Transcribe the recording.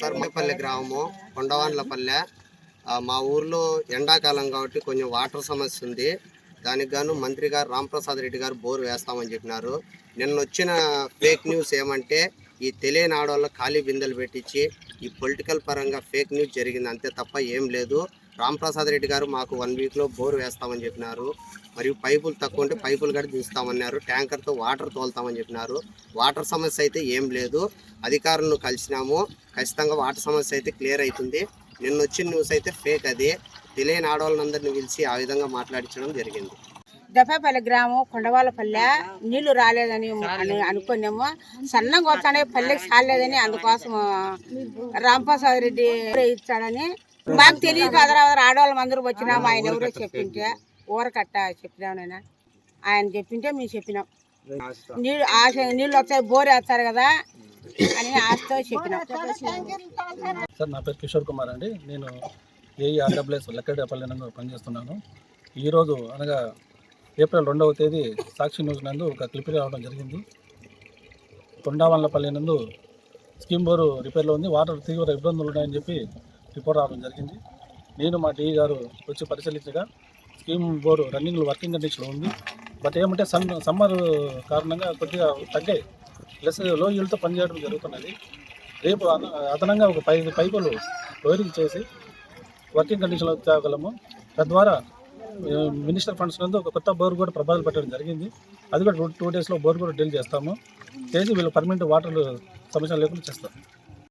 సర్మపల్లె గ్రామము కొండవాన్లపల్లె. మా ఊర్లో ఎండాకాలం కాబట్టి కొంచెం వాటర్ సమస్య ఉంది. దానికి గాను మంత్రి గారు రాంప్రసాద్ రెడ్డి గారు బోర్ వేస్తామని చెప్పినారు. నిన్న వచ్చిన ఫేక్ న్యూస్ ఏమంటే ఈ తెలియని ఆడవాళ్ళ ఖాళీ బిందెలు పెట్టించి ఈ పొలిటికల్ పరంగా ఫేక్ న్యూస్ జరిగింది. అంతే తప్ప ఏం లేదు. రాంప్రసాద్ రెడ్డి గారు మాకు వన్ వీక్లో బోర్ వేస్తామని చెప్పినారు. మరియు పైపులు తక్కువ ఉంటే పైపులు కూడా దించుతామన్నారు ట్యాంకర్తో వాటర్ తోలుతామని చెప్పినారు. వాటర్ సమస్య అయితే ఏం లేదు. అధికారులను కలిసినాము. ఖచ్చితంగా వాటర్ సమస్య అయితే క్లియర్ అవుతుంది. నిన్న వచ్చిన న్యూస్ అయితే ఫేక్ అది. తెలియని ఆడవాళ్ళందరినీ పిలిచి ఆ విధంగా మాట్లాడించడం జరిగింది. దఫాపల్లి గ్రామం కొండవాళ్ళపల్లె నీళ్ళు రాలేదని అనుకున్నాము. సన్నంగా వస్తానే పల్లెకి చాలేదని అందుకోసం రాంప్రసాద్ రెడ్డి ఇచ్చాడని మాకు తెలియదు కదా ఆడవాళ్ళం అందరూ వచ్చినాము ఆయన ఎవరో చెప్పింటే ఊరకట్ట చెప్పినాం నేను ఆయన చెప్పింటే మేము చెప్పినాం. నీళ్ళు ఆశ నీళ్ళు వస్తాయి బోర్ వేస్తారు కదా అని ఆశతో చెప్పినాం. సార్ నా పేరు కిషోర్ కుమార్ అండి. నేను ఏఈ ఆర్డబ్ల్యూఎస్ లెక్కడపల్లి నందు పనిచేస్తున్నాను. ఈరోజు అనగా ఏప్రిల్ రెండవ తేదీ సాక్షి న్యూస్ నందు ఒక క్లిప్ రావడం జరిగింది. తొండావన్లపల్లి నందు స్కీమ్ బోరు రిపేర్లో ఉంది. వాటర్ తీవ్ర ఇబ్బందులు ఉన్నాయని చెప్పి రిపోర్ట్ రావడం జరిగింది. నేను మా డిఈ గారు వచ్చి పరిశీలించగా స్కీమ్ బోరు రన్నింగ్ వర్కింగ్ కండిషన్లో ఉంది. బట్ ఏమంటే సన్ సమ్మర్ కారణంగా కొద్దిగా తగ్గాయి ప్లస్లో ఈల్తో పనిచేయడం జరుగుతున్నది. రేపు అదనంగా ఒక పై పైపులు వైరింగ్ చేసి వర్కింగ్ కండిషన్లో తేగలము తద్వారా మినిస్టర్ ఫండ్స్ నందు ఒక కొత్త బోర్ కూడా ప్రపోజల్ పెట్టడం జరిగింది. అది కూడా టూ డేస్లో బోర్ కూడా డీల్ చేస్తాము. చేసి వీళ్ళు పర్మనెంట్ వాటర్ సమస్య లేకుండా చేస్తాం